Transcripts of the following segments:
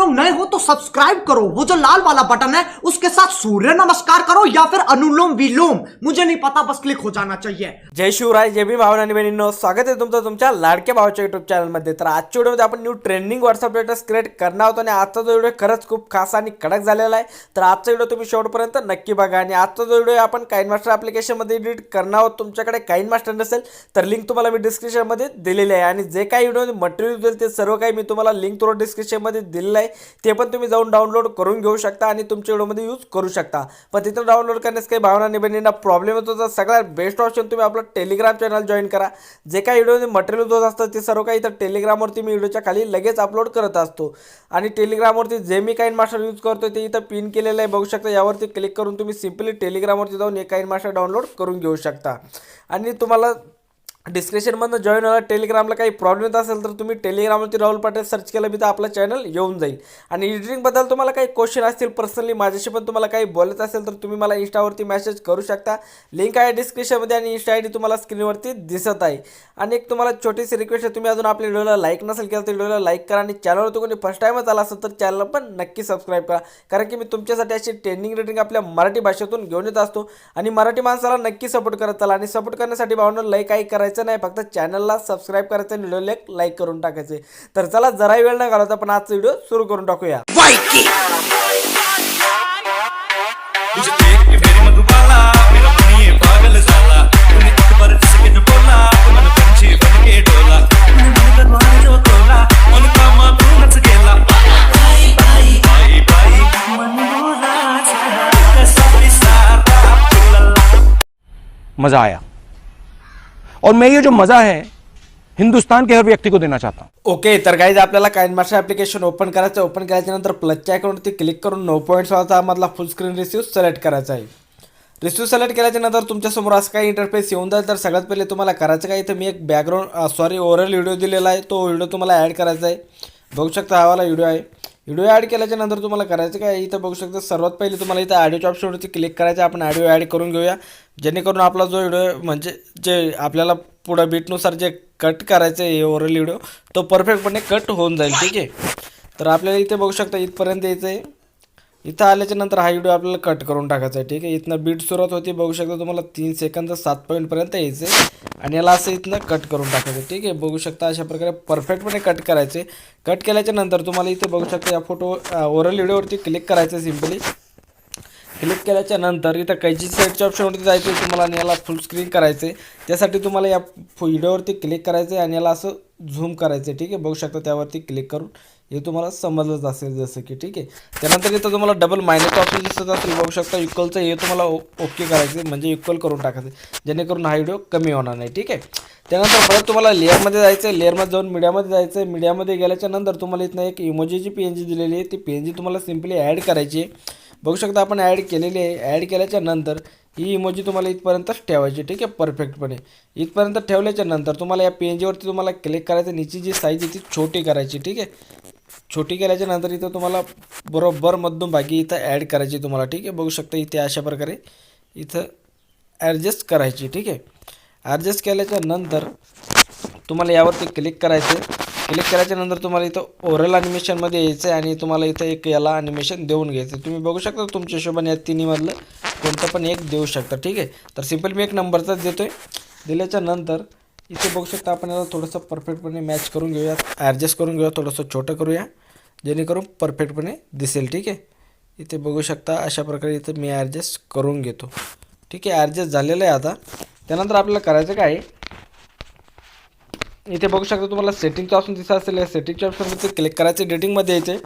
लोग नए हो तो सब्सक्राइब करो। वो जो लाल वाला बटन है उसके साथ सूर्य नमस्कार करो या फिर अनुलोम विलोम। मुझे नहीं पता बस क्लिक हो जाना चाहिए। जय शिवराय जय भी भावना आणि बहिणींनो स्वागत आहे तुमचं तुमच्या लाडक्या भावाच्या युट्यूब चॅनलमध्ये तर आजच्या व्हिडिओमध्ये आपण new trending WhatsApp status create करणार आहोत आणि आजचा जो व्हिडिओ खरंच खूप खास आणि कडक झालेला आहे. तर आजचा व्हिडिओ तुम्ही शेवटपर्यंत नक्की बघा आणि आजचा जो व्हिडिओ आपण काइन मास्टर ॲप्लिकेशनमध्ये एडिट करणार आहोत. तुमच्याकडे काइन मास्टर नसेल तर लिंक तुम्हाला मी डिस्क्रिप्शनमध्ये दिलेली आहे. आणि जे काही व्हिडिओ मटेरियल देईल ते सर्व काही मी तुम्हाला लिंक थोडं डिस्क्रिप्शनमध्ये दिलेलं आहे. ते पण तुम्ही जाऊन डाउनलोड करून घेऊ शकता आणि तुमच्या व्हिडिओमध्ये यूज करू शकता. पण तिथं डाउनलोड करण्यास काही भावना निबंधींना प्रॉब्लेम येतो तर सगळ्यात बेस्ट ऑप्शन तुम्ही आपलं टेलिग्राम चॅनल जॉईन करा. जे काही व्हिडिओमध्ये मटेरियल होत असतं ते सर्व काही इथं टेलिग्रामवरती मी व्हिडिओच्या खाली लगेच अपलोड करत असतो. आणि टेलिग्रामवरती जे मी काही मास्टर यूज करतो ते इथं पिन केलेलं आहे बघू शकता. यावरती क्लिक करून तुम्ही सिम्पली टेलिग्रामवरती जाऊन एक काही मास्टर डाउनलोड करून घेऊ शकता. आणि तुम्हाला डिस्क्रिप्शनमधनं जॉईन व्हायला टेलिग्रामला काही प्रॉब्लेम येत असेल तर तुम्ही टेलिग्रामवरती राहुल पाटील सर्च केलं मी तर आपलं चॅनल येऊन जाईल आणि एडिटिंगबद्दल तुम्हाला काही क्वेश्चन असतील पर्सनली माझ्याशी पण तुम्हाला काही बोलायचं असेल तर तुम्ही मला इंस्टावरती मेसेज करू शकता. लिंक आहे डिस्क्रिप्शनमध्ये आणि इंस्टा आय डी तुम्हाला स्क्रीनवरती दिसत आहे. आणि एक तुम्हाला छोटीशी रिक्वेस्ट आहे तुम्ही अजून आपल्या व्हिडिओला लाईक नसेल केलं तर व्हिडिओला लाईक करा आणि चॅनलवरती कोणी फर्स्ट टाईमच आला असेल तर चॅनलला पण नक्की सबस्क्राईब करा. कारण की मी तुमच्यासाठी अशी ट्रेनिंग रेटिंग आपल्या मराठी भाषेतून घेऊन येत असतो. आणि मराठी माणसाला नक्की सपोर्ट करत चला आणि सपोर्ट करण्यासाठी भावना लाईक काही करायचं नाही फक्त चॅनलला सबस्क्राईब करायचं आणि व्हिडिओला एक लाईक करून टाकायचे. तर चला जराही वेळ न घालवता पण आजचा व्हिडिओ सुरू करून टाकूया. मज़ा आया. और मैं ये जो मज़ा है हिंदुस्तान के हर व्यक्ति को देना चाहता हूँ। ओके तर गाईज आपल्याला काइन ॲप्लिकेशन ओपन करायचं ओपन केल्याच्यानंतर प्लसच्या अकाउंटवरती क्लिक करून नो पॉईंट वाचा मधला फुल स्क्रीन रिसिव्ह सिलेक्ट करायचा आहे. रिसिव्ह सिलेक्ट केल्याच्यानंतर तुमच्यासमोर असं काही इंटरफेस येऊन जाईल. तर सगळ्यात पहिले तुम्हाला करायचं काय? इथं मी एक बॅकग्राऊंड सॉरी ओरल व्हिडिओ दिलेला आहे. तो व्हिडिओ तुम्हाला ॲड करायचा आहे. बघू शकता हा वाला व्हिडिओ आहे. व्हिडिओ ॲड केल्याच्यानंतर तुम्हाला करायचं काय? इथं बघू शकता सर्वात पहिले तुम्हाला इथं ऑडिओच्या ऑप्शनवरती क्लिक करायचं आपण ऑडिओ ॲड करून घेऊया. जेणेकरून आपला जो व्हिडिओ म्हणजे जे आपल्याला पुढं बीटनुसार जे कट करायचं आहे ओव्हरऑल व्हिडिओ तो परफेक्टपणे कट होऊन जाईल ठीक आहे? तर आपल्याला इथे बघू शकता इथपर्यंत यायचं आहे इथं आल्याच्यानंतर हा व्हिडिओ आपल्याला कट करून टाकायचा आहे ठीक आहे? इथनं बीट सुरुवात होती बघू शकता तुम्हाला तीन सेकंद सात पॉईंटपर्यंत यायचं. आहे आणि याला असं इथनं कट करून टाकायचं ठीक आहे? बघू शकता अशा प्रकारे परफेक्टपणे कट करायचे. कट केल्याच्यानंतर तुम्हाला इथे बघू शकता या फोटो ओरल व्हिडिओवरती क्लिक करायचं सिम्पली क्लिक केल्याच्यानंतर इथं कैची साईडच्या ऑप्शनवरती जायचं आहे तुम्हाला आणि याला फुल स्क्रीन करायचं आहे त्यासाठी तुम्हाला या व्हिडिओवरती क्लिक करायचं आहे आणि याला असं झूम करायचं आहे ठीक आहे? बघू शकता त्यावरती क्लिक करून. हे तुम्हाला समजलंच असेल जसं की ठीक आहे. त्यानंतर इथं तुम्हाला डबल मायनस ऑप्शन दिसत असेल बघू शकता. इक्वलचं हे तुम्हाला ओ ओके करायचं म्हणजे इक्वल करून टाकायचं जेणेकरून हा व्हिडिओ कमी होणार नाही. ठीक आहे. त्यानंतर परत तुम्हाला लेअरमध्ये जायचं आहे लेअरमध्ये जाऊन मीडियामध्ये जायचं आहे मीडियामध्ये गेल्याच्यानंतर तुम्हाला इथनं एक इमोजीची पी एन जी दिलेली आहे ती पी एन जी तुम्हाला सिम्पली ॲड करायची आहे. बघू शकता आपण ॲड केलेली आहे. ॲड केल्याच्यानंतर ही इमोजी तुम्हाला इथपर्यंतच ठेवायची ठीक आहे. परफेक्टपणे इथपर्यंत ठेवल्याच्या नंतर तुम्हाला या पेंजीवरती तुम्हाला क्लिक करायचं नीची जी साईज आहे ती छोटी करायची ठीक आहे. छोटी केल्याच्यानंतर इथं तुम्हाला बरोबर मध्यभागी इथं ॲड करायची तुम्हाला ठीक आहे? बघू शकता इथे अशा प्रकारे इथं ॲडजस्ट करायची ठीक आहे? ॲडजस्ट केल्याच्यानंतर तुम्हाला यावरती क्लिक करायचं क्लिक केल्याच्यानंतर तुम्हाला इथं ओरल ॲनिमेशनमध्ये यायचं आहे आणि तुम्हाला इथं एक याला ॲनिमेशन देऊन घ्यायचं आहे. तुम्ही बघू शकता तुमच्या हिशोबाने या तिन्हीमधलं कोणतं पण एक देऊ शकता ठीक आहे? तर सिंपल मी एक नंबरचाच देतो आहे दिल्याच्या नंतर इथे बघू शकता आपण याला थोडंसं परफेक्टपणे मॅच करून घेऊया ॲडजस्ट करून घेऊया थोडंसं छोटं करूया. जेणेकरून परफेक्टपणे दिसेल ठीक आहे? इथे बघू शकता अशा प्रकारे इथं मी ॲडजस्ट करून घेतो. ठीक आहे ॲडजस्ट झालेलं आहे आता. त्यानंतर आपल्याला करायचं काय आहे? इथे बघू शकता तुम्हाला सेटिंगचं ऑप्शन दिसत असेल. या सेटिंगच्या ऑप्शनवरती क्लिक करायचं एडिटिंगमध्ये यायचे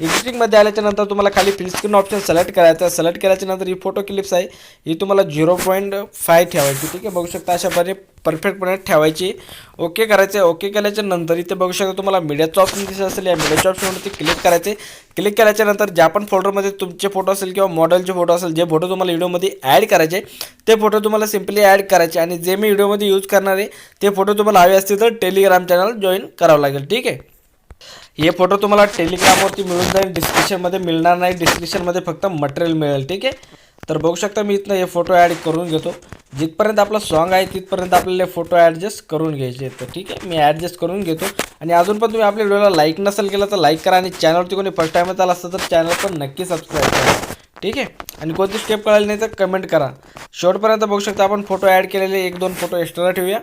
एडिटिंगमध्ये आल्याच्यानंतर तुम्हाला खाली फिल स्क्रीन ऑप्शन सिलेक्ट करायचं सिलेक्ट केल्याच्यानंतर ही फोटो क्लिप्स आहे. ही तुम्हाला झिरो पॉईंट फाय ठेवायची ठीक आहे? बघू शकता अशा प्रकारे परफेक्टपणे ठेवायची. ओके करायचे ओके केल्याच्यानंतर इथे बघू शकता तुम्हाला मीडियाचं ऑप्शन दिसत असेल. या मीडियाच्या ऑप्शनवरती क्लिक करायचे क्लिक केल्याच्यानंतर ज्या पण फोल्डरमध्ये तुमचे फोटो असेल किंवा मॉडेलचे फोटो असेल जे फोटो तुम्हाला व्हिडिओमध्ये ॲड करायचे ते फोटो तुम्हाला सिम्पली ॲड करायचे. आणि जे मी व्हिडिओमध्ये यूज करणार आहे ते फोटो तुम्हाला हवे असतील तर टेलिग्राम चॅनल जॉईन करावं लागेल ठीक आहे? हे फोटो तुम्हाला टेलिग्रामवरती मिळून जाईल डिस्क्रिप्शनमध्ये मिळणार नाही डिस्क्रिप्शनमध्ये फक्त मटेरियल मिळेल ठीक आहे? तर बघू शकता मी इथनं हे फोटो ॲड करून घेतो. जिथपर्यंत आपलं सॉन्ग आहे तिथपर्यंत आपल्याला फोटो ॲडजस्ट करून घ्यायचे तर ठीक आहे मी ॲडजस्ट करून घेतो. आणि अजून पण तुम्ही आपल्या व्हिडिओला लाईक नसेल केलं तर लाईक करा आणि चॅनलवरती कोणी फर्स्ट टाईमच आला असतं तर चॅनल पण नक्की सबस्क्राईब करा. ठीक आहे? आणि कोणती स्टेप कळाली नाही तर कमेंट करा. शेवटपर्यंत बघू शकता आपण फोटो ॲड केलेले एक दोन फोटो एक्स्ट्रा ठेवूया.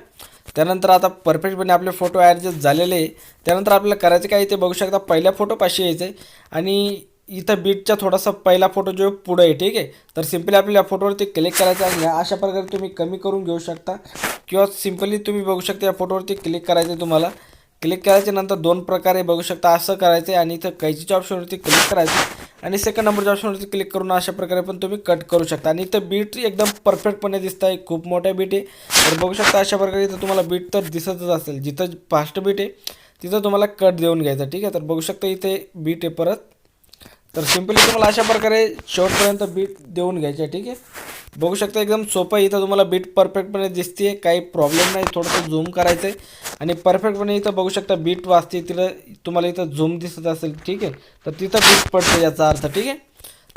त्यानंतर आता परफेक्टपणे आपले फोटो ॲडजस्ट झालेले आहे. त्यानंतर आपल्याला करायचं काय ते बघू शकता. पहिल्या फोटोपाशी यायचं. आहे आणि इथं बीटचा थोडासा पहिला फोटो जो पुढं आहे ठीक आहे? तर सिम्पली आपल्या फोटोवरती क्लिक करायचं आणि अशा प्रकारे तुम्ही कमी करून घेऊ शकता. किंवा सिम्पली तुम्ही बघू शकता या फोटोवरती क्लिक करायचं आहे तुम्हाला. क्लिक करायच्या नंतर दोन प्रकारे बघू शकता. असं करायचं आहे आणि इथं कैचीच्या ऑप्शनवरती क्लिक करायचं आणि सेकंड नंबरच्या ऑप्शनवरती क्लिक करून अशा प्रकारे पण तुम्ही कट करू शकता. आणि इथं बीट एकदम परफेक्टपणे दिसत आहे खूप मोठ्या बीट आहे. तर बघू शकता अशा प्रकारे इथं तुम्हाला बीट तर दिसतच असेल. जिथं फास्ट बीट आहे तिथं तुम्हाला कट देऊन घ्यायचा. ठीक आहे? तर बघू शकता इथे बीट आहे परत. तर सिम्पली तुम्हाला अशा प्रकारे शेवटपर्यंत बीट देऊन घ्यायचे. आहे, ठीक आहे? बघू शकता एकदम सोपं इथं तुम्हाला बीट परफेक्टपणे दिसते काही प्रॉब्लेम नाही. थोडंसं झूम करायचं आहे आणि परफेक्टपणे इथं बघू शकता बीट वाचते तिथं तुम्हाला इथं झूम दिसत असेल. ठीक आहे. तर तिथं बीट पडते याचा अर्थ. ठीक आहे.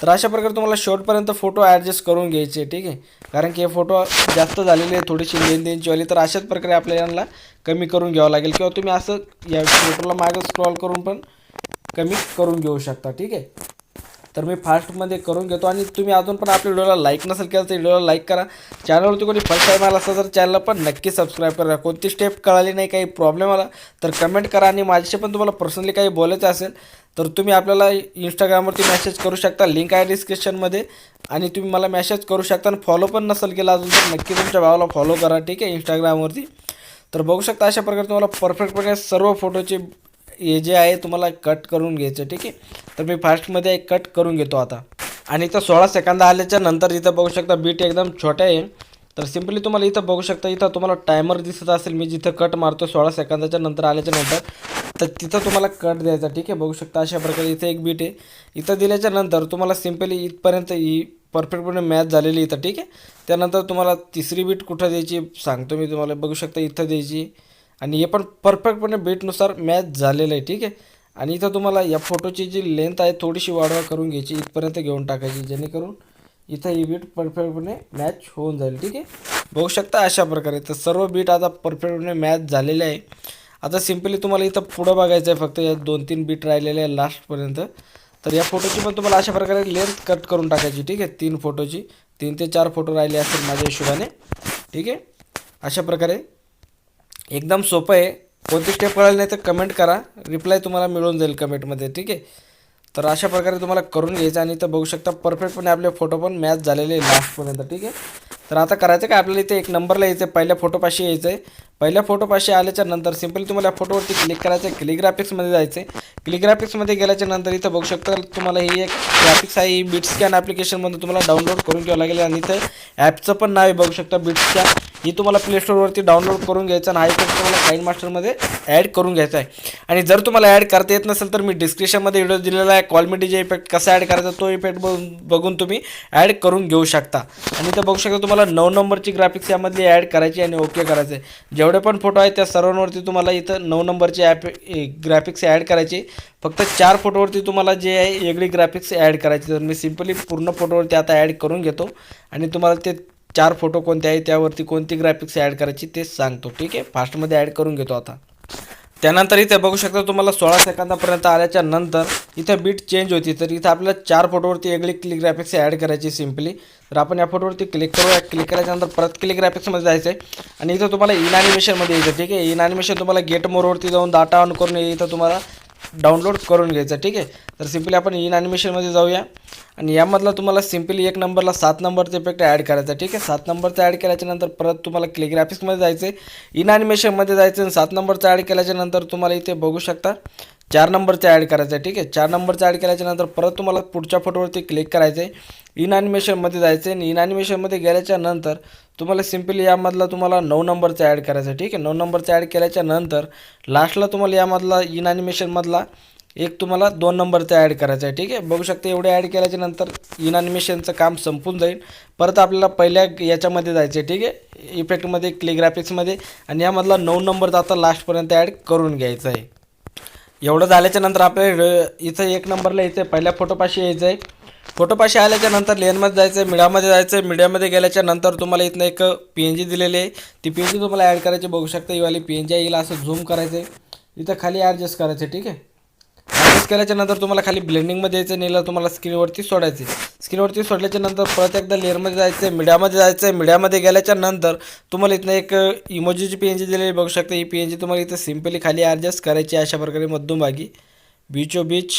तर अशा प्रकारे तुम्हाला शेवटपर्यंत फोटो ॲडजस्ट करून घ्यायचे. ठीक आहे. कारण की हे फोटो जास्त झालेले आहे थोडीशी लेन देनचीवाली तर अशाच प्रकारे आपल्याला कमी करून घ्यावं लागेल. किंवा तुम्ही असं या फोटोला मागं स्क्रॉल करून पण कमी करून घेऊ शकता. ठीक आहे. तर मी फास्टमध्ये करून घेतो आणि तुम्ही अजून पण आपल्या व्हिडिओला लाईक नसेल केलं तर व्हिडिओला लाईक करा. चॅनलवरती कोणी फर्स्ट टाईम आला असता तर चॅनलला पण नक्की सबस्क्राईब करा. कोणती स्टेप कळाली नाही काही प्रॉब्लेम आला तर कमेंट करा आणि माझ्याशी पण तुम्हाला पर्सनली काही बोलायचं असेल तर तुम्ही आपल्याला इंस्टाग्रामवरती मेसेज करू शकता. लिंक आहे डिस्क्रिप्शनमध्ये आणि तुम्ही मला मेसेज करू शकता आणि फॉलो पण नसेल केला अजून तर नक्की तुमच्या भावाला फॉलो करा ठीक आहे? इंस्टाग्रामवरती तर बघू शकता अशा प्रकारे तुम्हाला परफेक्ट प्रकारे सर्व फोटोचे हे जे आहे तुम्हाला कट करून घ्यायचं ठीक आहे? तर मी फास्टमध्ये कट करून घेतो आता. आणि इथं सोळा सेकंद आल्याच्यानंतर इथं बघू शकता बीट एकदम छोटे आहे. तर सिम्पली तुम्हाला इथं बघू शकता इथं तुम्हाला टायमर दिसत असेल मी जिथं कट मारतो सोळा सेकंदाच्या नंतर आल्याच्यानंतर तर तिथं तुम्हाला कट द्यायचा ठीक आहे? बघू शकता अशा प्रकारे इथं एक बीट आहे. इथं दिल्याच्या नंतर तुम्हाला सिम्पली इथपर्यंत ही परफेक्टपणे मॅच झालेली इथं ठीक आहे? त्यानंतर तुम्हाला तिसरी बीट कुठं द्यायची सांगतो मी तुम्हाला. बघू शकता इथं द्यायची. आणि हे पण परफेक्टपणे बीटनुसार मॅच झालेलं आहे ठीक आहे? आणि इथं तुम्हाला या फोटोची जी लेंथ आहे थोडीशी वाढवा करून घ्यायची इथपर्यंत घेऊन टाकायची जेणेकरून इथं ही बीट परफेक्टपणे मॅच होऊन जाईल ठीक आहे? बघू शकता अशा प्रकारे. तर सर्व बीट आता परफेक्टपणे मॅच झालेले आहे. आता सिम्पली तुम्हाला इथं पुढं बघायचं आहे फक्त या दोन तीन बीट राहिलेले आहे लास्टपर्यंत तर या फोटोची पण तुम्हाला अशा प्रकारे लेंथ कट करून टाकायची ठीक आहे? तीन फोटोची तीन ते चार फोटो राहिले असतील माझ्या हिशोबाने ठीक आहे? अशा प्रकारे एकदम सोपं आहे. कोणती स्टेप कळाली नाही तर कमेंट करा. रिप्लाय तुम्हाला मिळून जाईल कमेंटमध्ये ठीक आहे? तर अशा प्रकारे तुम्हाला करून घ्यायचं आणि इथं बघू शकता परफेक्टपणे आपले फोटो पण मॅच झालेले आहे लास्टपर्यंत ठीक आहे? तर आता करायचं काय? आपल्याला इथे एक नंबरला यायचं आहे पहिल्या फोटोपाशी यायचं आहे पहिल्या फोटोपाशी आल्याच्यानंतर सिम्पली तुम्हाला फोटोवरती क्लिक करायचं आहे क्लिग्राफिक्समध्ये जायचं आहे क्लिक गेल्याच्यानंतर इथं बघू शकता तुम्हाला ही एक ग्राफिक्स आहे. ही बीट स्कॅन ॲप्लिकेशनमध्ये तुम्हाला डाउनलोड करून घ्यावं लागेल. आणि इथं ॲपचं पण नाव आहे बघू शकता बिट्सच्या ही तुम्हाला प्ले स्टोरवरती डाउनलोड करून घ्यायचं आणि हा इफेक्ट तुम्हाला काइन मास्टरमध्ये ॲड करून घ्यायचा आहे. आणि जर तुम्हाला ॲड करता येत नसेल तर मी डिस्क्रिप्शनमध्ये व्हिडिओ दिलेला आहे. कॉल इफेक्ट कसा ॲड करायचा तो इफेक्ट बघून बघून तुम्ही ॲड करून घेऊ शकता. आणि इथं बघू शकता तुम्हाला नऊ नंबरची ग्राफिक्स यामधली ॲड करायची आणि ओके करायचं आहे जेवढे पण फोटो आहेत त्या सर्वांवरती तुम्हाला इथं नऊ नंबरचे ॲप ग्राफिक्स ॲड करायचे. फक्त चार फोटोवरती तुम्हाला जे आहे वेगळी ग्राफिक्स ॲड करायची. तर मी सिम्पली पूर्ण फोटोवरती आता ॲड करून घेतो. आणि तुम्हाला ते चार फोटो कोणते आहे त्यावरती कोणती ग्राफिक्स ॲड करायची ते सांगतो. ठीक आहे? फास्टमध्ये ॲड करून घेतो आता. त्यानंतर इथे बघू शकता तुम्हाला सोळा सेकंदापर्यंत आल्याच्यानंतर इथं बीट चेंज होती. तर इथं आपल्याला चार फोटोवरती वेगळी क्लिक ग्राफिक्स ॲड करायची सिम्पली तर आपण या फोटोवरती क्लिक करूया. क्लिक केल्याच्यानंतर परत क्लिक ग्राफिक्समध्ये जायचं आहे आणि इथं तुम्हाला इन ॲनिमेशनमध्ये यायचं ठीक आहे? इन ॲनिमेशन तुम्हाला गेट मोरवरती जाऊन डाटा ऑन करून इथं तुम्हाला डाउनलोड करून घ्यायचं ठीक आहे? तर सिम्पली आपण इन ॲनिमेशनमध्ये जाऊया. आणि यामधला तुम्हाला सिम्पली एक नंबरला सात नंबरचा इफेक्ट ॲड करायचा ठीक आहे? सात नंबरचा ॲड केल्याच्यानंतर परत तुम्हाला क्लिक ग्राफिक्समध्ये जायचं आहे इन ॲनिमेशनमध्ये जायचं आणि सात नंबरचा ॲड केल्याच्यानंतर तुम्हाला इथे बघू शकता. चार नंबरचा ॲड करायचं आहे ठीक आहे? चार नंबरचा ॲड केल्याच्यानंतर परत तुम्हाला पुढच्या फोटोवरती क्लिक करायचं आहे. इन ॲनिमेशनमध्ये जायचं आहे आणि इन ॲनिमेशनमध्ये गेल्याच्यानंतर तुम्हाला सिम्पली यामधला तुम्हाला नऊ नंबरचा ॲड करायचं आहे ठीक आहे? नऊ नंबरचा ॲड केल्याच्यानंतर लास्टला तुम्हाला यामधला इन ॲनिमेशनमधला एक तुम्हाला दोन नंबरचा ॲड करायचा आहे ठीक आहे? बघू शकता एवढे ॲड केल्याच्यानंतर इन ॲनिमेशनचं काम संपून जाईल. परत आपल्याला पहिल्या याच्यामध्ये जायचं आहे ठीक आहे? इफेक्टमध्ये क्ले ग्राफिक्समध्ये आणि यामधला नऊ नंबरचा आता लास्टपर्यंत ॲड करून घ्यायचा आहे. एवढं झाल्याच्यानंतर आपल्याला इथं एक नंबरला यायचं आहे पहिल्या फोटोपाशी यायचं आहे फोटोपाशी आल्याच्यानंतर लेनमध्ये जायचं आहे मिडियामध्ये जायचं आहे मीडियामध्ये गेल्याच्यानंतर तुम्हाला इथनं एक पी एन जी दिलेली आहे. ती पी एन जी तुम्हाला ॲड करायची बघू शकता. ही वाली पी एन जी येईल असं झूम करायचं आहे इथं खाली ॲडजस्ट करायचं आहे ठीक आहे? केल्याच्यानंतर तुम्हाला खाली ब्लेंडिंगमध्ये यायचं नेलं तुम्हाला स्क्रीनवरती सोडायचे. स्क्रीनवरती सोडल्याच्या नंतर परत एकदा लेअरमध्ये जायचं आहे मीडियामध्ये जायचं आहे मीडियामध्ये गेल्याच्यानंतर तुम्हाला इथनं एक इमोजीची पी एन जी दिलेली बघू शकता. ही पी एन जी तुम्हाला इथं सिम्पली खाली ॲडजस्ट करायची आहे अशा प्रकारे मध्यमभागी. बीचो बीच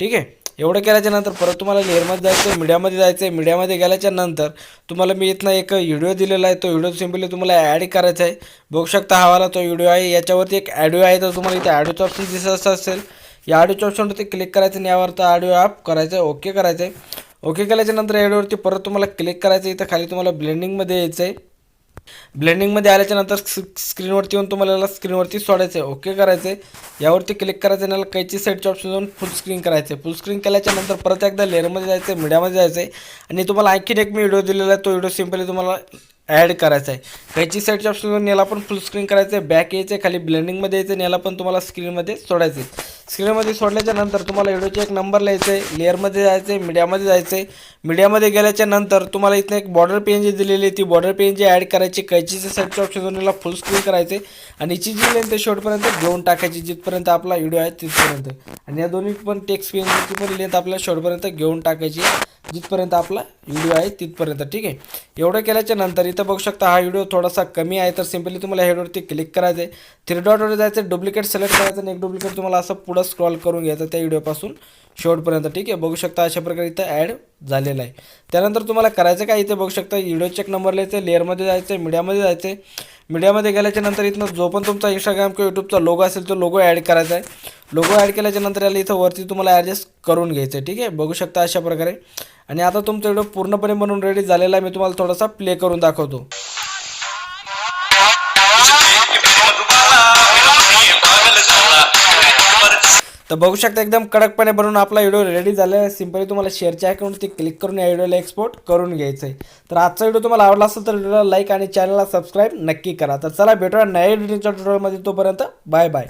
ठीक आहे? एवढं केल्याच्यानंतर परत तुम्हाला लेअरमध्ये जायचं आहे मीडियामध्ये जायचं आहे मीडियामध्ये गेल्याच्यानंतर तुम्हाला मी इथनं एक व्हिडिओ दिलेला आहे. तो व्हिडिओ सिम्पली तुम्हाला ॲड करायचा आहे. बघू शकता हा वाला तो व्हिडिओ आहे. याच्यावरती एक ॲडिओ आहे. तर तुम्हाला इथे ॲडिओचं ऑप्शन दिसत असेल. या ऑडिओच्या ऑप्शनवरती क्लिक करायचं आणि यावर ऑडिओ ॲप करायचं आहे ओके करायचं आहे ओके केल्याच्यानंतर परत तुम्हाला क्लिक करायचं आहे इथं खाली तुम्हाला ब्लेंडिंगमध्ये यायचं आहे ब्लेंडिंगमध्ये आल्याच्यानंतर स्क्रीनवरती येऊन तुम्हाला याला स्क्रीनवरती सोडायचं आहे ओके करायचं आहे यावरती क्लिक करायचं आहे आणि याला कैची साईडच्या ऑप्शन जाऊन फुल स्क्रीन करायचं आहे फुल स्क्रीन केल्याच्यानंतर परत एकदा लेअरमध्ये जायचं आहे मीडियामध्ये जायचं आहे आणि तुम्हाला आणखीन एक मी व्हिडिओ दिलेला आहे. तो व्हिडिओ सिम्पली तुम्हाला ॲड करायचं आहे. कैची साईडच्या ऑप्शन याला पण फुल स्क्रीन करायचं आहे. बॅक यायचं आहे खाली ब्लेंडिंगमध्ये यायचं आहे याला पण तुम्हाला स्क्रीनमध्ये सोडायचं आहे. स्क्रीनमध्ये सोडल्याच्या नंतर तुम्हाला व्हिडिओचे एक नंबर लिहायचं आहे लेअरमध्ये जायचं आहे मीडियामध्ये जायचं आहे. मीडियामध्ये गेल्याच्यानंतर तुम्हाला इथं एक बॉर्डर पेन जी दिलेली आहे ती बॉर्डर पेन जी ॲड करायची कैचीच्या साईडच्या ऑप्शन याला फुल स्क्रीन करायचे आणि हिची जी लेंथ आहे शेवटपर्यंत घेऊन टाकायची जिथपर्यंत आपला व्हिडिओ आहे तिथपर्यंत. आणि या दोन्ही पण टेक्स्ट पेनची पण लेंथ आपल्याला शेवटपर्यंत घेऊन टाकायची जिथपर्यंत आपला व्हिडिओ आहे तिथपर्यंत. ठीक आहे? एवढं केल्याच्यानंतर इथं बघू शकता हा व्हिडिओ थोडासा कमी आहे तर सिम्पली तुम्हाला हेडवरती क्लिक करायचं आहे थ्री डॉटवर जायचं डुप्लिकेट सिलेक्ट करायचं आणि एक डुप्लिकेट तुम्हाला असं पुढं स्क्रॉल करून घ्यायचं त्या व्हिडिओपासून शेवटपर्यंत ठीक आहे? बघू शकता अशा प्रकारे इथं ॲड झालेलं आहे. त्यानंतर तुम्हाला करायचं काय? इथे बघू शकता व्हिडिओ चेक नंबर लिहायचं लेअरमध्ये जायचं आहे मीडियामध्ये जायचं आहे मीडियामध्ये गेल्याच्यानंतर इथनं जो पण तुमचा इंस्टाग्राम किंवा यूट्यूबचा लोगो असेल तो लोगो ॲड करायचा आहे. लोगो ॲड केल्याच्यानंतर याला इथं वरती तुम्हाला ॲडजस्ट करून घ्यायचं आहे ठीक आहे? बघू शकता अशा प्रकारे. आणि आता तुमचा व्हिडिओ पूर्णपणे बनवून रेडी झालेला आहे. मी तुम्हाला थोडासा प्ले करून दाखवतो. तर बघू शकता एकदम कडकपणे बनवून आपला व्हिडिओ रेडी झाला आहे. सिम्पली तुम्हाला शेअरच्या अकाउंटवरती क्लिक करून या व्हिडिओला एक्सपोर्ट करून घ्यायचं आहे तर आजचा व्हिडिओ तुम्हाला आवडला असेल तर व्हिडिओला लाईक आणि चॅनलला सबस्क्राईब नक्की करा. तर चला भेटूया नव्या व्हिडिओच्या ट्युटोरियलमध्ये तोपर्यंत बाय बाय